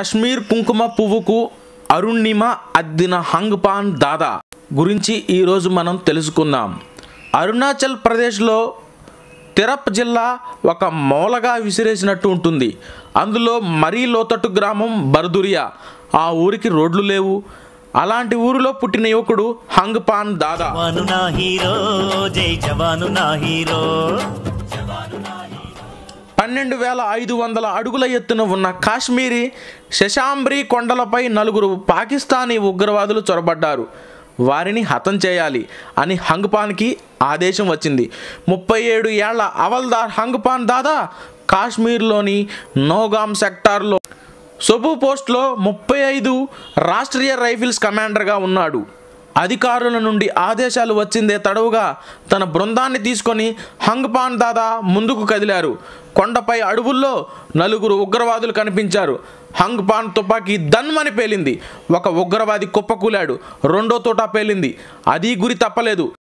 కశ్మీర్ కుంకుమ పువ్వుకు అరుణిమ అద్దిన హంగ్పాన్ దాదా గురించి ఈరోజు మనం తెలుసుకుందాం. అరుణాచల్ ప్రదేశ్లో తిరప్ జిల్లా ఒక మూలగా విసిరేసినట్టు ఉంటుంది. అందులో మరీ లోతట్టు గ్రామం బర్దురియా. ఆ ఊరికి రోడ్లు లేవు. అలాంటి ఊరిలో పుట్టిన యువకుడు హంగ్పాన్ దాదా. జై జవాను నా హీరో. పన్నెండు వేల ఐదు వందల అడుగుల ఎత్తున ఉన్న కాశ్మీరీ శశాంబ్రి కొండలపై నలుగురు పాకిస్తానీ ఉగ్రవాదులు చొరబడ్డారు. వారిని హతం చేయాలి అని హంగ్పాన్కి ఆదేశం వచ్చింది. ముప్పై ఏడు ఏళ్ళ అవల్దార్ హంగ్పాన్ దాదా కాశ్మీర్లోని నోగామ్ సెక్టార్లో సొబు పోస్ట్లో ముప్పై ఐదు రాష్ట్రీయ రైఫిల్స్ కమాండర్గా ఉన్నాడు. అధికారుల నుండి ఆదేశాలు వచ్చిందే తడవుగా తన బృందాన్ని తీసుకొని హంగ్పాన్ దాదా ముందుకు కదిలారు. కొండపై అడవుల్లో నలుగురు ఉగ్రవాదులు కనిపించారు. హంగ్పాన్ తుపాకీ దన్మని పేలింది. ఒక ఉగ్రవాది కుప్పకూలాడు రెండో తోట పేలింది. అది గురి తప్పలేదు.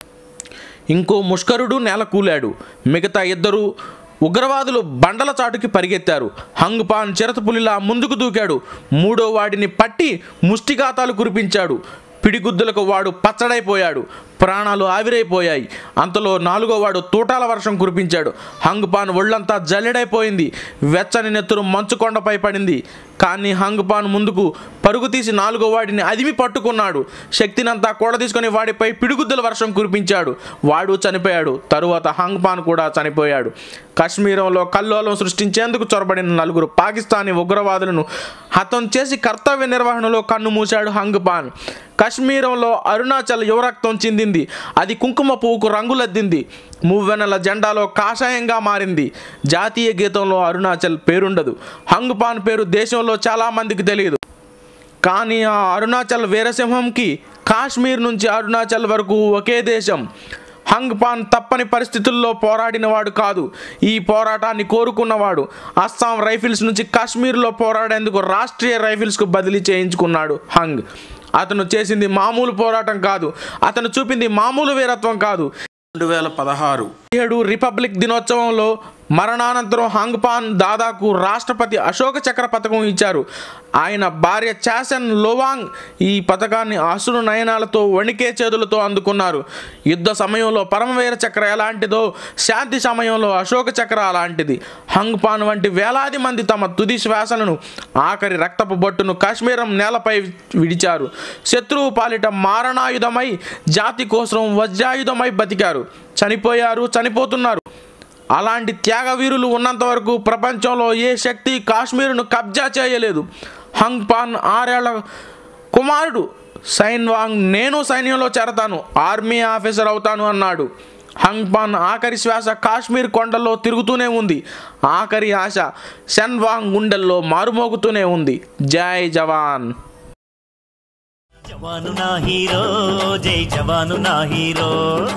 ఇంకో ముష్కరుడు నేల కూలాడు. మిగతా ఇద్దరు ఉగ్రవాదులు బండల చాటుకి పరిగెత్తారు. హంగ్పాన్ చిరతపులిలా ముందుకు దూకాడు. మూడో వాడిని పట్టి ముష్టిఘాతాలు కురిపించాడు. పిడిగుద్దులకు వాడు పచ్చడైపోయాడు. ప్రాణాలు ఆవిరైపోయాయి. అంతలో నాలుగో వాడు తూటాల వర్షం కురిపించాడు. హంగ్పాన్ ఒళ్ళంతా జల్లెడైపోయింది. వెచ్చని నెత్తురు మంచుకొండపై పడింది. కానీ హంగ్పాన్ ముందుకు పరుగు తీసి నాలుగో వాడిని అదిమి పట్టుకున్నాడు. శక్తినంతా కూడ తీసుకొని వాడిపై పిడుగుద్దుల వర్షం కురిపించాడు. వాడు చనిపోయాడు. తరువాత హంగ్పాన్ కూడా చనిపోయాడు. కాశ్మీరంలో కల్లోలం సృష్టించేందుకు చొరబడిన నలుగురు పాకిస్తానీ ఉగ్రవాదులను హతం చేసి కర్తవ్య నిర్వహణలో కన్ను మూశాడు హంగ్పాన్. కాశ్మీరంలో అరుణాచల్ యువరక్తం చిందింది. అది కుంకుమ పువ్వుకు రంగులద్దింది. మువ్వెనల జెండాలో కాషాయంగా మారింది. జాతీయ గీతంలో అరుణాచల్ పేరుండదు. హంగ్పాన్ పేరు దేశంలో చాలామందికి తెలియదు. కానీ ఆ అరుణాచల్ వీరసింహంకి కాశ్మీర్ నుంచి అరుణాచల్ వరకు ఒకే దేశం. హంగ్పాన్ తప్పని పరిస్థితుల్లో పోరాడినవాడు కాదు. ఈ పోరాటాన్ని కోరుకున్నవాడు. అస్సాం రైఫిల్స్ నుంచి కాశ్మీర్లో పోరాడేందుకు రాష్ట్రీయ రైఫిల్స్కు బదిలీ చేయించుకున్నాడు హంగ్. అతను చేసింది మామూలు పోరాటం కాదు. అతను చూపింది మామూలు వీరత్వం కాదు. రెండు వేల పదహారు. ఏడు రిపబ్లిక్ దినోత్సవంలో మరణానంతరం హంగ్పాన్ దాదాకు రాష్ట్రపతి అశోక చక్ర పథకం ఇచ్చారు. ఆయన భార్య చాసన్ లోవాంగ్ ఈ పథకాన్ని అసురు నయనాలతో వణికే చేతులతో అందుకున్నారు. యుద్ధ సమయంలో పరమవీర చక్ర ఎలాంటిదో శాంతి సమయంలో అశోక చక్ర అలాంటిది. హంగ్పాన్ వంటి వేలాది మంది తమ తుది శ్వాసలను ఆఖరి రక్తపు బొట్టును కాశ్మీరం నేలపై విడిచారు. శత్రువు పాలిట మారణాయుధమై జాతి కోసం వజ్రాయుధమై బతికారు. చనిపోయారు చనిపోతున్నారు. అలాంటి త్యాగవీరులు ఉన్నంత వరకు ప్రపంచంలో ఏ శక్తి కాశ్మీరును కబ్జా చేయలేదు. హంగ్ పాన్ ఆరేళ్ళ కుమారుడు. సైన్వాంగ్ నేను సైన్యంలో చేరతాను. ఆర్మీ ఆఫీసర్ అవుతాను అన్నాడు. హంగ్పాన్ ఆఖరి శ్వాస కాశ్మీర్ కొండల్లో తిరుగుతూనే ఉంది. ఆఖరి ఆశ సెన్ వాంగ్ గుండెల్లో మారుమోగుతూనే ఉంది. జై జవాన్. జవాను నా హీరో జై జవాను నా హీరో.